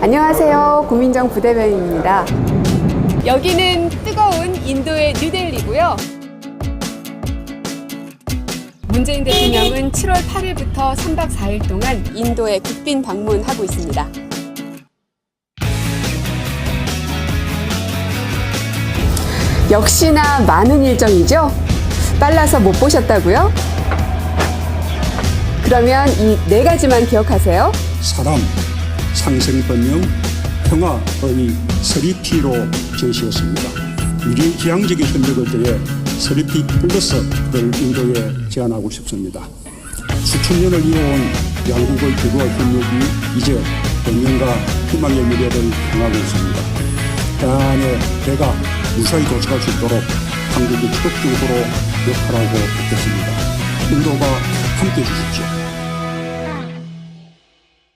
안녕하세요. 고민정 부대변인입니다. 여기는 뜨거운 인도의 뉴델리고요. 문재인 대통령은 7월 8일부터 3박 4일 동안 인도에 국빈 방문하고 있습니다. 역시나 많은 일정이죠? 빨라서 못 보셨다고요? 그러면 이 네 가지만 기억하세요. 사람, 상생번영, 평화의 서리피로 제시했습니다. 유리기항적인 협력을 대해 서리피 플러스를 인도에 제안하고 싶습니다. 수천 년을 이어온 양국의 교류와 협력이 이제 번영과 희망의 미래를 향하고 있습니다. 대안의 배가 무사히 도착할 수 있도록 한국이 적극적으로 역할하고 있겠습니다. 인도가 함께 해 주십시오.